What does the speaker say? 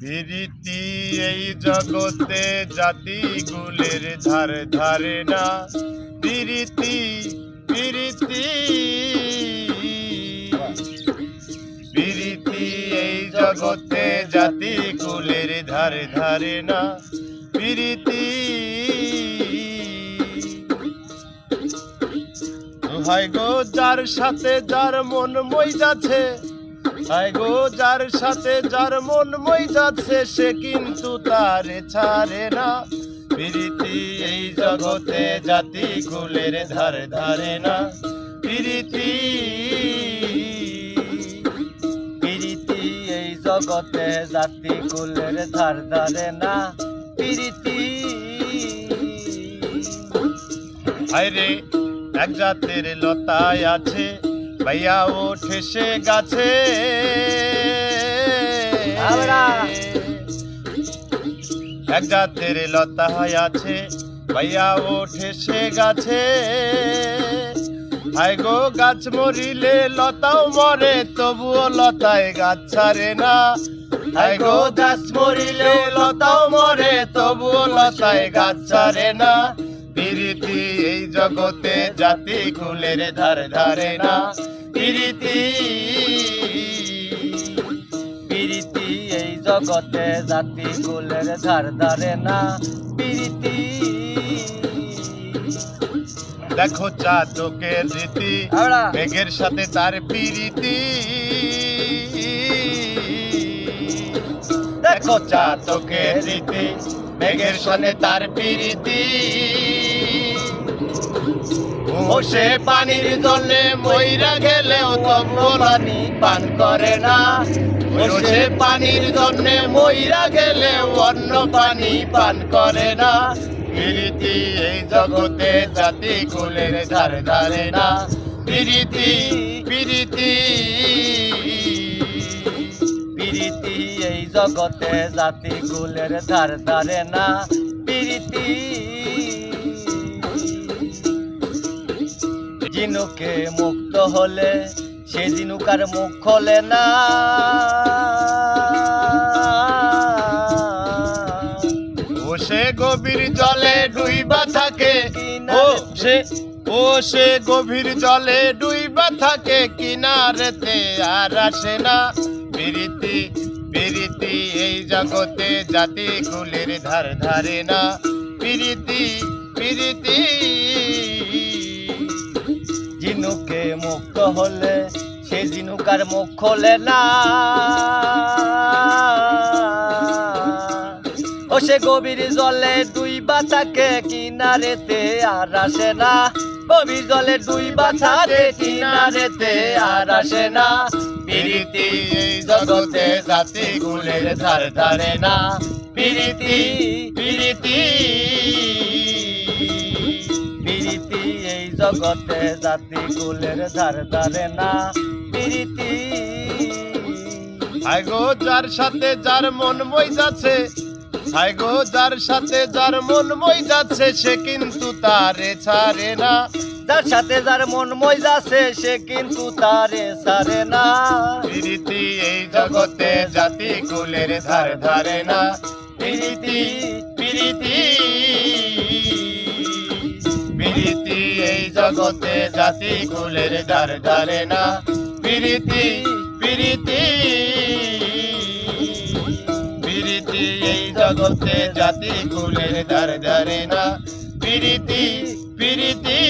প্রীতি এই জগতে জাতি গুলের ধার ধারে না প্রীতি প্রীতি প্রীতি এই জগতে জাতি কুলের ধারে ধারে না প্রীতি হাই গো যার সাথে যার মন মই যাচ্ছে গো, যার সাথে যার মন মই যাচ্ছে, সে কিন্তু তারে ছাড়ে না। প্রীতি এই জগতে জাতি কুলের ধারে ধারে না। প্রীতি প্রীতি এই জগতে জাতি কুলের ধার ধারে না। প্রীতি, হায়রে, এক জাতের লতায় আছে। ভাইয়া ওঠে সে গাছে। এক জাতের লতায় আছে ভাইয়া ওঠে সে গাছে। হাই গো গাছ মরিলে লতাও মরে তবুও লতায় গাছ ছাড়ে না। হাই গো গাছ মরিলে লতাও মরে তবুও লতায় গাছ ছাড়ে না। প্রীতি এই জগতে জাতি কুলের ধারে ধারে না। প্রীতি প্রীতি এই জগতে জাতি কুলের ধার ধারে না। প্রীতি দেখো চাতকের রীতি। মেঘের সাথে তার প্রীতি। দেখো চাতকের রীতি মেঘের সাথে তার প্রীতি। ও পানির জলে মইরা গেলেও তবুও পানি করে না। ও পানির জন্যে মইরা গেলেও অন্য পানি পান করে না। প্রীতি এই জগতে জাতি কুলের ধারে ধারে না। প্রীতি প্রীতি প্রীতি এই জগতে জাতি কুলের ধার ধারে না। প্রীতি জিনুকে মুক্ত হলে সে জিনুকার মুখ খোলে না। ও সে গভীর জলে ডুইবা থাকে ও সে ও সে গভীর জলে ডুইবা থাকে কিনারেতে আর আসে না। প্রীতি প্রীতি এই জগতে জাতি কুলের ধার ধারে না। প্রীতি জিনুকে মুক্ত হলে সে জিনুকার মুখ খোলে না। ও সে গভীর জলে দুই বাতাকে কিনারেতে আর আসে না। গভীর জলে দুই বাতাকে কিনারেতে আর আসে না। প্রীতি জগতে জাতি কুলের ধার ধারে না। প্রীতি প্রীতি। জগতে জাতি কুলের ধার ধারে না প্রীতি। হাই গো যার সাথে যার মন মই যাচ্ছে হাই গো যার সাথে যার মন মই যাচ্ছে সে কিন্তু তারে ছাড়ে না। যার সাথে যার মন মই যাচ্ছে সে কিন্তু তারে সারে না। প্রীতি এই জগতে জাতি কুলের ধার ধারে না। প্রীতি প্রীতি। প্রীতি, এই জগতে জাতি কুলের ধার ধারে না। প্রীতি প্রীতি প্রীতি, এই জগতে জাতি কুলের ধার ধারে না। প্রীতি প্রীতি